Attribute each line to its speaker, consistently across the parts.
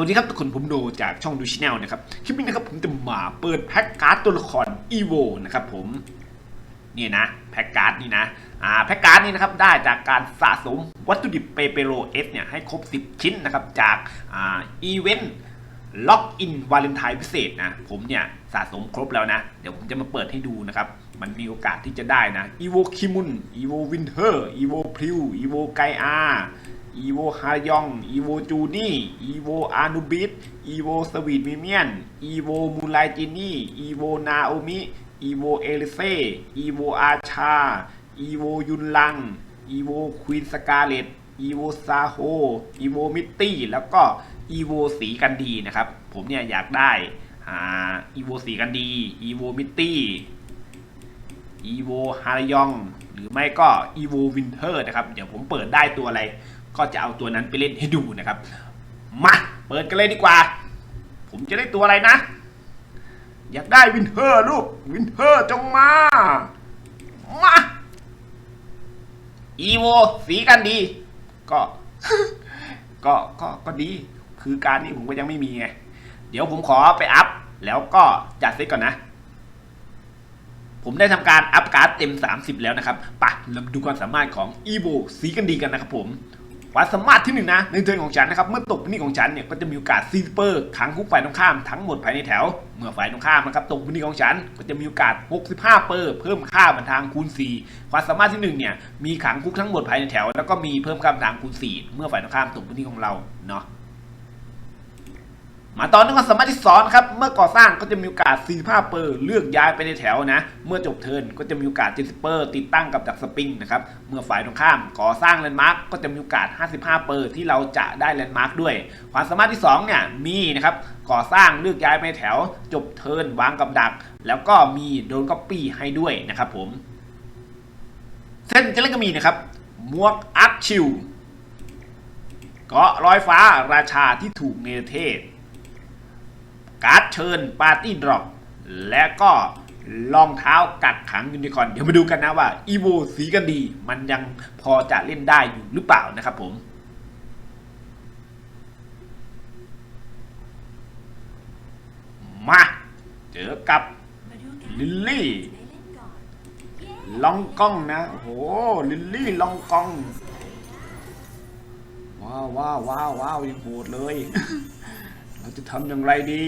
Speaker 1: วัสดีครับทุกคนผมโดจากช่องดูชแนลนะครับ คลิปนี้นะครับผมจะมาเปิดแพ็กการ์ดตัวละครอีโวนะครับผมนี่นะแพ็กการ์ดนี่นะอ่าแพ็กการ์ดนี่นะครับได้จากการสะสมวัตถุดิบเปเปโรเอสเนี่ยให้ครบ 10 ชิ้นนะครับจากอ่าอีเวนต์ล็อกอินวาเลนไทน์พิเศษนะผมเนี่ยสะสมครบแล้วนะ เดี๋ยวผมจะมาเปิดให้ดูนะครับมันมีโอกาสที่จะได้นะอีโวคิมุนอีโววินเทอร์อีโวพริวอีโวไกอา อีโวฮายอง อีโวจูนี่ อีโวอานูบิสอีโวสวีทมิเมียน อีโวมูไลจินี่ อีโวนาโอมิ อีโวเอลิเซ่อีโวอาชา อีโวยุนลัง อีโวควีนสกาเลตอีโวซาโฮ อีโวมิตตี้ แล้วก็อีโวสีกันดีนะครับ ผมเนี่ยอยากได้อ่าอีโวสีกันดี อีโวมิตตี้อีโวฮารยอง หรือไม่ก็อีโววินเทอร์นะครับ เดี๋ยวผมเปิดได้ตัวอะไร ก็จะเอาตัวนั้นไปเล่นให้ดูนะครับมาเปิดกันเลยดีกว่า ผมจะได้ตัวอะไรนะ อยากได้วินเทอร์ลูกวินเทอร์จงมามาอีโวสีกันดี ก็ก็ก็ก็ดี คือการนี้ผมก็ยังไม่มีไง เดี๋ยวผมขอไปอัพ แล้วก็จัดเซตก่อนนะ ผมได้ทำการอัพการ์ดเต็ม 30 แล้วนะครับปะเรามาดูความสามารถของ e v o สีกันดีกันนะครับผม ความสามารถที่หนึ่งนะในเทิร์นของฉันนะครับเมื่อตกพื้นที่ของฉันเนี่ยก็จะมีโอกาสซีเปอร์ขังคุกฝ่ายตรงข้ามทั้งหมดภายในแถว เมื่อฝ่ายตรงข้ามนะครับตกพื้นที่ของฉันก็จะมีโอกาส 65 เปอร์เพิ่มค่าบันทางคูณ 4 ความสามารถที่หนึ่งเนี่ยมีขังคุกทั้งหมดภายในแถว แล้วก็มีเพิ่มค่าบันทางคูณ 4 เมื่อฝ่ายตรงข้ามตกพื้นที่ของเราเนาะ มาตอนนี้ความสามารถที่สองครับ เมื่อก่อสร้างก็จะมีโอกาส 45 เปอร์เลือกย้ายไปในแถวนะ เมื่อจบเทิร์นก็จะมีโอกาส 70 เปอร์ติดตั้งกับดักสปริงนะครับ เมื่อฝ่ายตรงข้ามก่อสร้างแลนด์มาร์กก็จะมีโอกาส 55 เปอร์ที่เราจะได้แลนด์มาร์กด้วย ความสามารถที่2เนี่ยมีนะครับก่อสร้างเลือกย้ายไปในแถว จบเทิร์นวางกับดัก แล้วก็มีโดนก๊อปปี้ให้ด้วยนะครับผม เส้นจะเล่นก็มีนะครับมวกอัพชิลเกาะลอยฟ้าราชาที่ถูกเนรเทศ การ์ดเชิญปาร์ตี้ดรอปและก็รองเท้ากักขังยูนิคอร์นเดี๋ยวมาดูกันนะว่าอีโวสีกันดี มันยังพอจะเล่นได้อยู่หรือเปล่านะครับผมมาเจอกับลิลลี่ลองกล้องนะโอ้โหลิลลี่ลองกล้องว้าวว้าวว้าวว้าวยังโหดเลย เราจะทำอย่างไรดี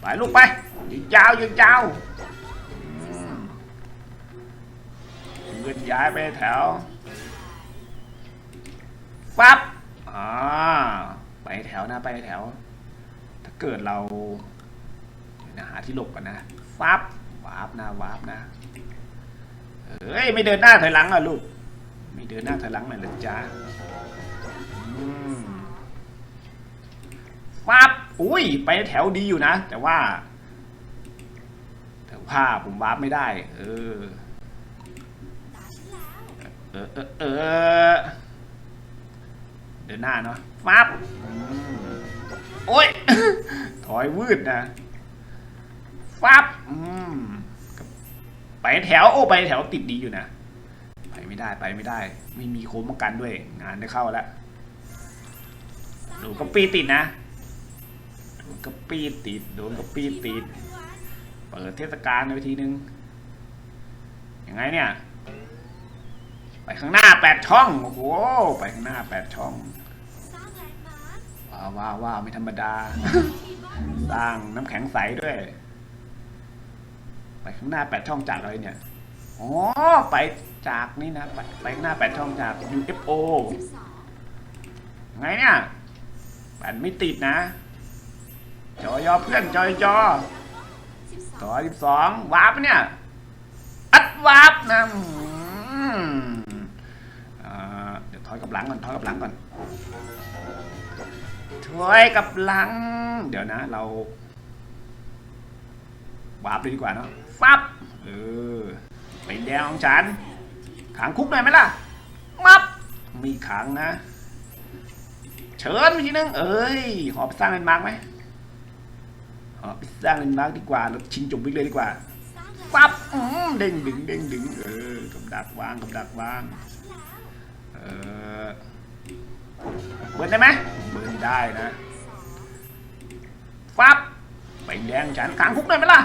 Speaker 1: ไปลูกไปยิงยาวยิงยาวอืมเงินย้ายไปแถวฟับอ่าไปแถวนะไปแถว ถ้าเกิดเราหาที่หลบกันนะฟับวาร์ปนะวาร์ปนะเอ้ยไม่เดินหน้าถอยหลังอะลูกไม่เดินหน้าถอยหลังหน่อยจ๊ะ ฟับอุ้ย ไปแถวดีอยู่นะ แต่ว่า แต่ว่าผมวาร์ปไม่ได้ เออ เออ เออเออเดินหน้าเนาะฟับโอ้ย ถอยวืดนะฟับอืมไปแถว โอ้ไปแถวติดดีอยู่นะ ไปไม่ได้ไปไม่ได้ ไม่มีโค้งป้องกันด้วย งานได้เข้าแล้ว โดนกระปีติดนะโดนกระปีติดโดนกระปีติด เปิดเทศกาลไปทีนึงยังไงเนี่ย ไปข้างหน้าแปดช่องโอ้โหไปข้างหน้าแปดช่องว้าวว้าวว้าวไม่ธรรมดา สร้างน้ำแข็งใสด้วย ไปข้างหน้าแปดช่องจากอะไรเนี่ยอ๋อไปจากนี่นะ ไปไปข้างหน้าแปดช่องจาก UFO ไงเนี่ย แปดไม่ติดนะ จอยอเพื่อนจอยจอต่อสิบสองวาร์ปะเนี่ย อัดวาร์ปนะเดี๋ยวถอยกับหลังก่อนถอยกับหลังก่อนถอยกับหลัง เดี๋ยวนะเราวาร์ปดีกว่าเนาะฟับเออเป็นแดงของฉันขังคุกหน่อยไหมล่ะมับมีขังนะ เชิญไปทีนึงเอ้ยหอไปสร้างเลนมาร์กไหมหอไปสร้างเลนมาร์กดีกว่าเราชิงจบวิกเลยดีกว่าปั๊บอืมเด้งดึงเด้งดึงเออกับดักวางกับดักวางเออเบิร์นได้ไหมเบิร์นได้นะฟับไปแดงฉันขังคุกได้ไหมล่ะ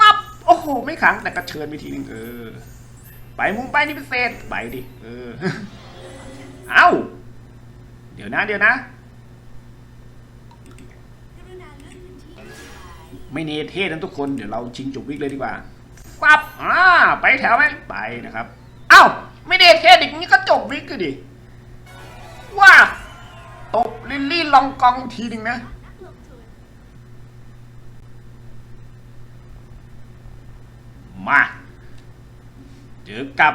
Speaker 1: มับโอ้โหไม่ขังแต่กระเชิญไปทีนึงเออ ไปมุมไปนี่พิเศษไปดิเออ เอ้า ดี๋ยวนะ เดี๋ยวนะ ไม่เนเทศนะทุกคนเดี๋ยวเราชิงจบวิกเลยดีกว่าปั๊บอ่าไปแถวไหมไปนะครับเอ้าไม่เนเทศอีกนี้ก็จบวิกก็ดิว่าตบลิลลี่ลองกองทีหนึ่งนะมา เจอกับ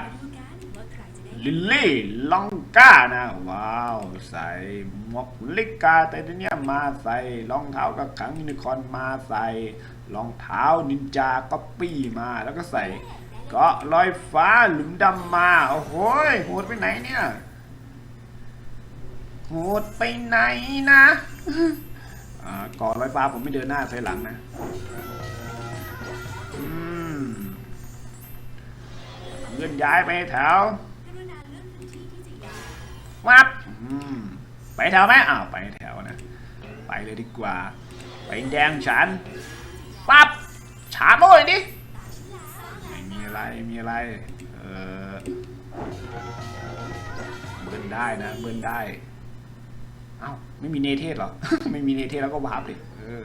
Speaker 1: ลิลลี่ลองก้านะ ว้าว ใส่หมกลิกาแต่ทีเนี้ยมาใส่รองเท้ากับขังยูนิคอนมาใส่รองเท้านินจาก็ปี้มาแล้วก็ใส่เกาะลอยฟ้าหลุมดำมา โอ้โหโหดไปไหนเนี่ยโหดไปไหนนะอ่าเกาะลอยฟ้าผมไม่เดินหน้าถอยหลังนะอืมเลื่อนย้ายไปแถว วับอืมไปแถวไหมอ้าวไปแถวนะ ไปเลยดีกว่า ไปแดงฉันปั๊บฉาโน่อยดิไม่มีอะไรไม่มีอะไร เออเบิร์นได้นะเบิร์นได้เอ้าไม่มีเนเทศเหรอ ไม่มีเนเทศแล้วก็วาร์ปดิเออ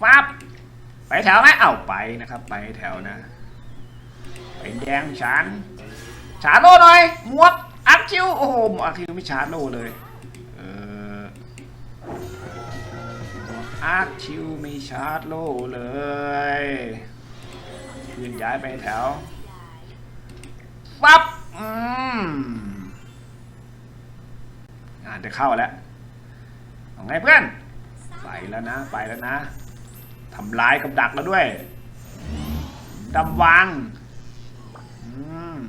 Speaker 1: ฟับไปแถวไหมเอ้าไปนะครับ ไปแถวนะ ไปแดงฉันชาร์โลหน่อยหมวกอัพ คิวโอ้โหหมอคิวไม่ชาร์จโลเลยเออหมวกอัพคิวไม่ชาร์จโลเลยเลื่อนย้ายไปแถวปั๊บอืมงานจะเข้าแล้วเอาไงเพื่อน ไปแล้วนะ ไปแล้วนะทำลายกับดักแล้วด้วยดำวัง อืม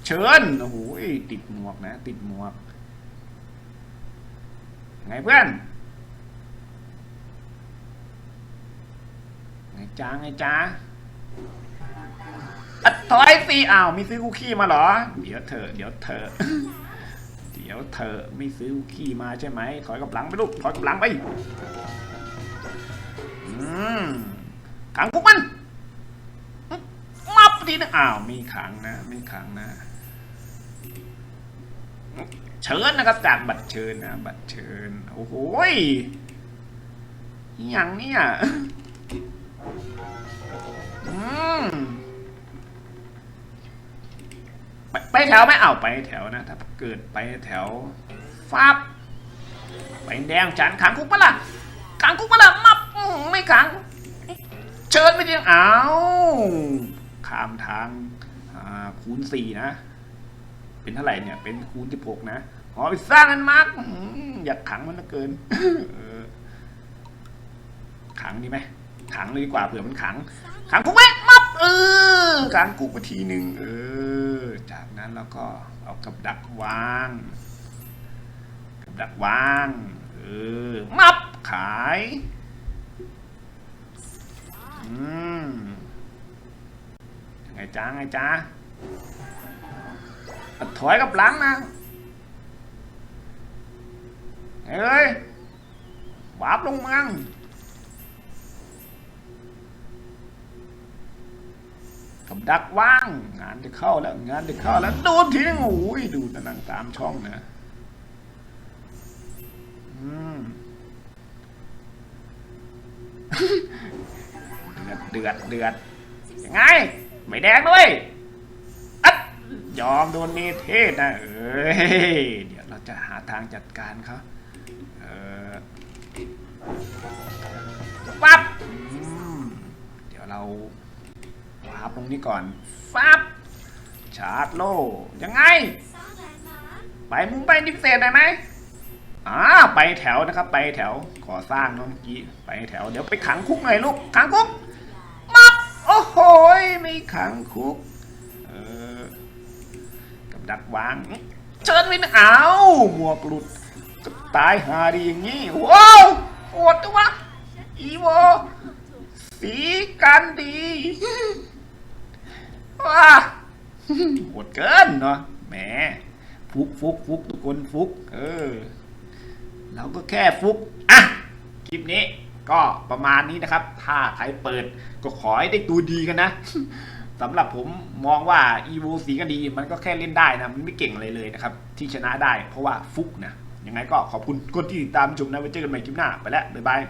Speaker 1: เชิญโอ้โหติดหมวกนะ ติดหมวก ไงเพื่อน ไงจ้าไงจ้าอัดถอยสิอ้าวมีซื้อคุกกี้มาเหรอ เดี๋ยวเธอ เดี๋ยวเธอ เดี๋ยวเธอไม่ซื้อคุกกี้มาใช่ไหมถอยกับหลังไปลูกถอยกับหลังไปอืมขังคุกมันมับทีนึงอ้าว มีขังนะมีขังนะ เชิญนะครับ จากบัตรเชิญนะบัตรเชิญโอ้โหยอย่างเนี่ยอืมไปไปแถวไหมอ้าไปแถวนะถ้าเกิดไปแถวฟับไปแดงฉันขังคุกปะล่ะขังคุกปะล่ะมับไม่ขัง เชิญไปทีอ้าข้ามทางคูณสี่นะ เป็นเท่าไหร่เนี่ย เป็นคูณสิบหกนะอ๋อไปสร้างนันมาร์กอยากขังมันเหลือเกินขังดีไหมขังเลยดีกว่าเผื่อมันขัง ขังคุกไหมมับเออขังคุกไปทีหนึ่งเออ จากนั้นเราก็เอากับดักวางกับดักวางเออมับขายอืมไงจ้าไงจ้า ถอยกับหลังนะเฮ้ยวาบลงมืองกับดักว่าง งานจะเข้าแล้วงานจะเข้าแล้วดูทีนึงโอ้ยดูตะนังตามช่องนะอืมเดือดเดือดเดือดยังไง ไม่แดงด้วย ยอมโดนเนเทศนะเอ้ยเดี๋ยวเราจะหาทางจัดการเขาเออปั๊บเดี๋ยวเราวาบตรงนี้ก่อนฟับชาร์จโลยังไง ไปมุมไปนิพเศษได้ไหมอ่าไปแถวนะครับ ไปแถวขอสร้างเมื่อกี้ ไปแถวเดี๋ยวไปขังคุกหน่อยลูกขังคุกมับโอ้โหไม่ขังคุก ดักวาง เชิญไปนะอ้าวหมวกหลุดก็ตายหาดีอย่างนี้ว้าวโหดจัวะอีโวสีกันดีว้าโหดเกินเนาะแหมฟุกฟุกฟุกทุกคนฟุก เออ เราก็แค่ฟุก อะ คลิปนี้ก็ประมาณนี้นะครับ ถ้าใครเปิดก็ขอให้ได้ตัวดีกันนะ สำหรับผมมองว่าอีวูสีก็ดีมันก็แค่เล่นได้นะ มันไม่เก่งอะไรเลยนะครับ ที่ชนะได้เพราะว่าฟุกนะยังไงก็ขอบคุณคนที่ติดตามชมนะไว้เจอกันใหม่คลิปหน้าไปแล้วบ๊ายบาย